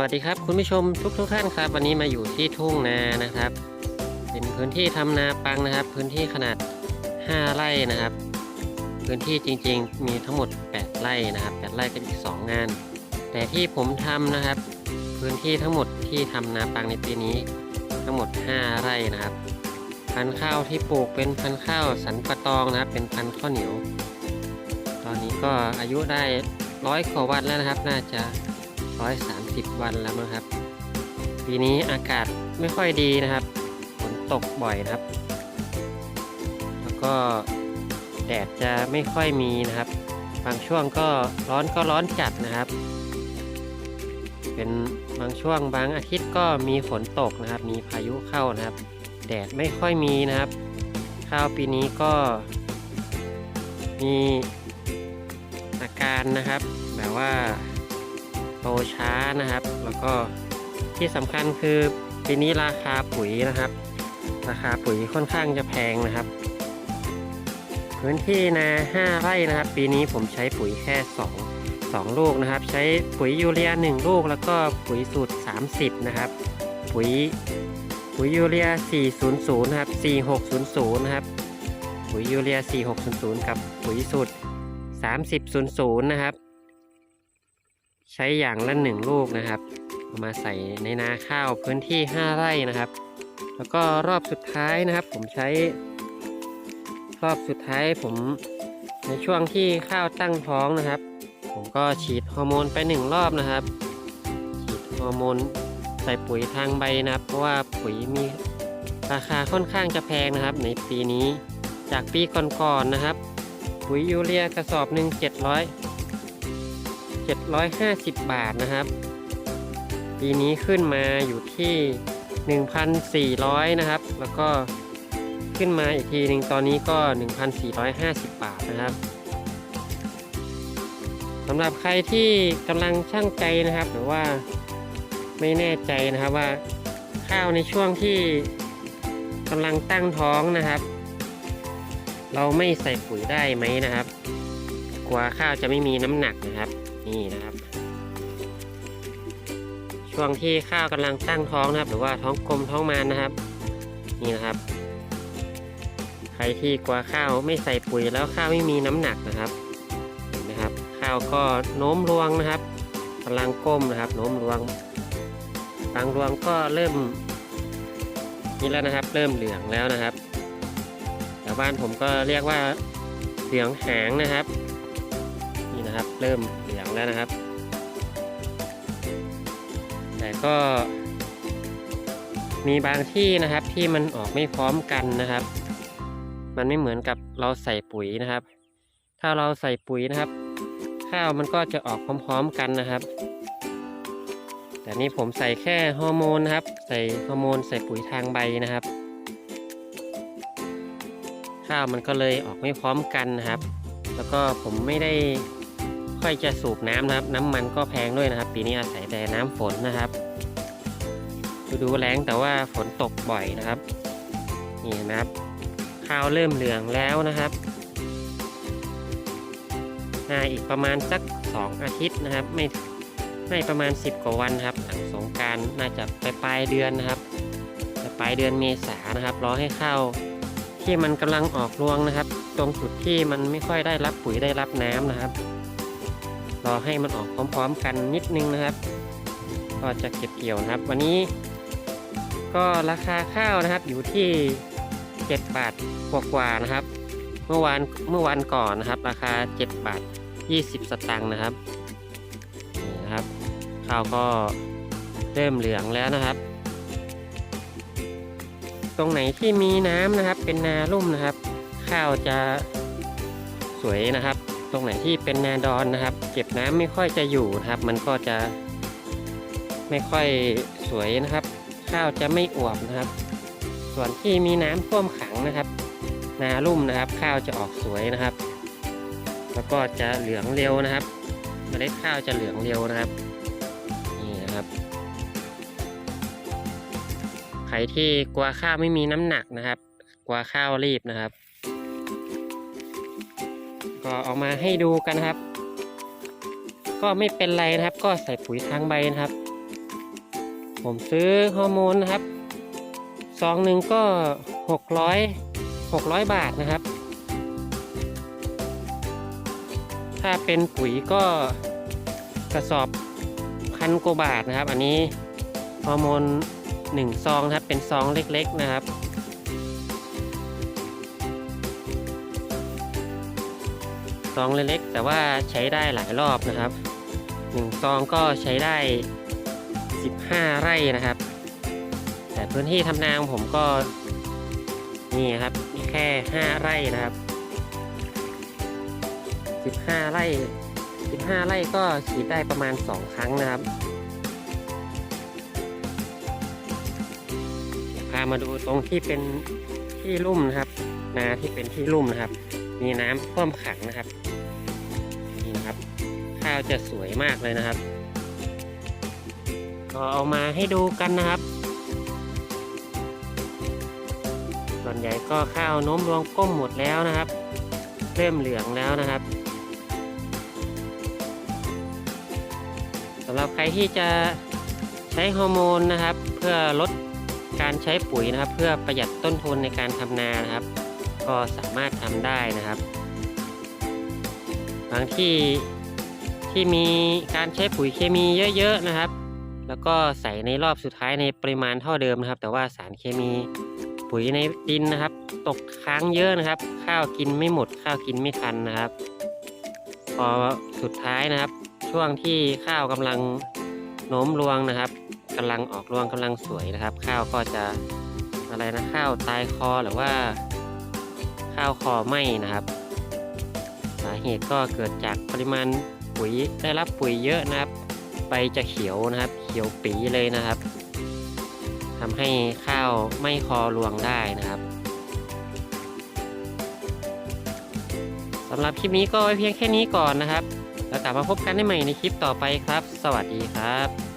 วัสดีครับคุณผู้ชมทุกทุกท่านครับ วันนี้มาอยู่ที่ทุ่งนานะครับ เป็นพื้นที่ทำนาปังนะครับ พื้นที่ขนาด 5 ไร่นะครับ พื้นที่จริงๆ มีทั้งหมด 8 ไร่นะครับ 8 ไร่ก็อีก 2 งาน แต่ที่ผมทำนะครับ พื้นที่ทั้งหมดที่ทำนาปังในปีนี้ทั้งหมด 5 ไร่นะครับ พันธุ์ข้าวที่ปลูกเป็นพันธุ์ข้าวสันปะตองนะครับ เป็นพันธุ์ข้าวเหนียว ตอนนี้ก็อายุได้ร้อยกว่าวันแล้วนะครับ น่าจะ 130 วันแล้วมั้งครับ ปีนี้อากาศไม่ค่อยดีนะครับฝนตกบ่อยนะครับ แล้วก็แดดจะไม่ค่อยมีนะครับ บางช่วงก็ร้อนก็ร้อนจัดนะครับ เป็นบางช่วงบางอาทิตย์ก็มีฝนตกนะครับ มีพายุเข้านะครับ แดดไม่ค่อยมีนะครับ ข้าวปีนี้ก็มีอาการนะครับแบบว่า โตช้านะครับ แล้วก็ที่สำคัญคือปีนี้ราคาปุ๋ยนะครับ ราคาปุ๋ยค่อนข้างจะแพงนะครับ พื้นที่นา5ไร่นะครับ ปีนี้ผมใช้ปุ๋ยแค่ 2 2 ลูกนะครับ ใช้ปุ๋ยยูเรีย 1 ลูก แล้วก็ปุ๋ยสูตร 30 นะครับ ปุ๋ยปุ๋ยยูเรีย 400 นะครับ 4600 นะครับ ปุ๋ยยูเรีย 4600 กับปุ๋ยสูตร 3000 นะครับ ใช้อย่างละหนึ่งลูกนะครับเอามาใส่ในนาข้าวพื้นที่ 5 ไร่นะครับ แล้วก็รอบสุดท้ายนะครับ ผมใช้ รอบสุดท้ายผมในช่วงที่ข้าวตั้งท้องนะครับ ผมก็ฉีดฮอร์โมนไปหนึ่งรอบนะครับ ฉีดฮอร์โมนใส่ปุ๋ยทางใบนะครับ เพราะว่าปุ๋ยมีราคาค่อนข้างจะแพงนะครับ ในปีนี้จากปีก่อนๆนะครับ ปุ๋ยยูเรียกระสอบหนึ่ง700 750 บาทนะครับ ปีนี้ขึ้นมาอยู่ที่ 1,400 นะครับ แล้วก็ขึ้นมาอีกทีหนึ่งตอนนี้ก็ 1,450 บาทนะครับสำหรับใครที่กำลังช่างใจนะครับ หรือว่าไม่แน่ใจนะครับว่าข้าวในช่วงที่กำลังตั้งท้องนะครับ เราไม่ใส่ปุ๋ยได้ไหมนะครับ กลัวข้าวจะไม่มีน้ำหนักนะครับ นี่นะครับ ช่วงที่ข้าวกำลังตั้งท้องนะครับ หรือว่าท้องกลมท้องมานนะครับ นี่นะครับ ใครที่กลัวข้าวไม่ใส่ปุ๋ยแล้วข้าวไม่มีน้ำหนักนะครับเห็นไหมครับ ข้าวก็โน้มรวงนะครับกำลังก้มนะครับ โน้มรวงบางรวงก็เริ่มนี่แล้วนะครับ เริ่มเหลืองแล้วนะครับแถวบ้านผมก็เรียกว่าเหลืองหางนะครับ นะครับ เริ่มเหลืองแล้วนะครับ แต่ก็มีบางที่นะครับที่มันออกไม่พร้อมกันนะครับ มันไม่เหมือนกับเราใส่ปุ๋ยนะครับ ถ้าเราใส่ปุ๋ยนะครับ ข้าวมันก็จะออกพร้อมๆกันนะครับ แต่นี่ผมใส่แค่ฮอร์โมนนะครับ ใส่ฮอร์โมนใส่ปุ๋ยทางใบนะครับ ข้าวมันก็เลยออกไม่พร้อมกันนะครับ แล้วก็ผมไม่ได้ ค่อยจะสูบน้ำนะครับ น้ำมันก็แพงด้วยนะครับ ปีนี้อาศัยแต่น้ำฝนนะครับดูดูแรงแต่ว่าฝนตกบ่อยนะครับ นี่นะครับ ข้าวเริ่มเหลืองแล้วนะครับน่าอีกประมาณสัก 2 อาทิตย์นะครับ ไม่ไม่ประมาณ 10 กว่าวันครับหลังสงการน่าจะไปปลายเดือนนะครับไปปลายเดือนเมษานะครับรอให้ข้าวที่มันกำลังออกรวงนะครับ ตรงจุดที่มันไม่ค่อยได้รับปุ๋ยได้รับน้ำนะครับ รอให้มันออกพร้อม ๆ กันนิดนึงนะครับ ก็จะเก็บเกี่ยวนะครับ วันนี้ ก็ราคาข้าวนะครับอยู่ที่ 7 บาทกว่าๆนะครับ เมื่อวานเมื่อวันก่อนนะครับ ราคา 7 บาท 20 สตางค์นะครับนี่นะครับข้าวก็เริ่มเหลืองแล้วนะครับ ตรงไหนที่มีน้ำนะครับ เป็นนาลุ่มนะครับ ข้าวจะสวยนะครับ รงไหนที่เป็นนาดอนนะครับ เก็บน้ำไม่ค่อยจะอยู่นะครับ มันก็จะไม่ค่อยสวยนะครับ ข้าวจะไม่อวบนะครับ ส่วนที่มีน้ำท่วมขังนะครับ นาลุ่มนะครับ ข้าวจะออกสวยนะครับ แล้วก็จะเหลืองเร็วนะครับเมล็ดข้าวจะเหลืองเร็วนะครับนี่นะครับใครที่กลัวข้าวไม่มีน้ำหนักนะครับ กลัวข้าวรีบนะครับ ก็เอามาให้ดูกันครับ ก็ไม่เป็นไรนะครับ ก็ใส่ปุ๋ยทางใบนะครับ ผมซื้อฮอร์โมนนะครับซองหนึ่งก็หกร้อยหกร้อยบาทนะครับ ถ้าเป็นปุ๋ยก็กระสอบพันกว่าบาทนะครับ อันนี้ฮอร์โมนหนึ่งซองนะครับเป็นซองเล็กๆนะครับ ซองเล็กๆแต่ว่าใช้ได้หลายรอบนะครับหนึ่งซองก็ใช้ได้ 15 ไร่นะครับ แต่พื้นที่ทำนาของผมก็นี่ครับแค่ 5 ไร่นะครับ 15 ไร่ 15 ไร่ก็ฉีดได้ประมาณ 2 ครั้งนะครับพามาดูตรงที่เป็นที่ลุ่มนะครับ นาที่เป็นที่ลุ่มนะครับ มีน้ำท่วมขังนะครับ ข้าวจะสวยมากเลยนะครับ ก็เอามาให้ดูกันนะครับ ส่วนใหญ่ก็ข้าวโน้มรวงก้มหมดแล้วนะครับ เริ่มเหลืองแล้วนะครับสำหรับใครที่จะใช้ฮอร์โมนนะครับ เพื่อลดการใช้ปุ๋ยนะครับ เพื่อประหยัดต้นทุนในการทำนานะครับ ก็สามารถทำได้นะครับ บางที่ ที่มีการใช้ปุ๋ยเคมีเยอะๆนะครับ แล้วก็ใส่ในรอบสุดท้ายในปริมาณเท่าเดิมนะครับ แต่ว่าสารเคมีปุ๋ยในดินนะครับ ตกค้างเยอะนะครับ ข้าวกินไม่หมด ข้าวกินไม่ทันนะครับ พอสุดท้ายนะครับ ช่วงที่ข้าวกำลังโน้มรวงนะครับกำลังออกรวงกำลังสวยนะครับ ข้าวก็จะอะไรนะข้าวตายคอหรือว่า ข้าวคอไหม้นะครับ สาเหตุก็เกิดจากปริมาณ ปุ๋ยได้รับปุ๋ยเยอะนะครับ ใบจะเขียวนะครับ เขียวปีเลยนะครับทำให้ข้าวไม่คอรวงได้นะครับสำหรับคลิปนี้ก็ไว้เพียงแค่นี้ก่อนนะครับ แล้วกลับมาพบกันได้ใหม่ในคลิปต่อไปครับ สวัสดีครับ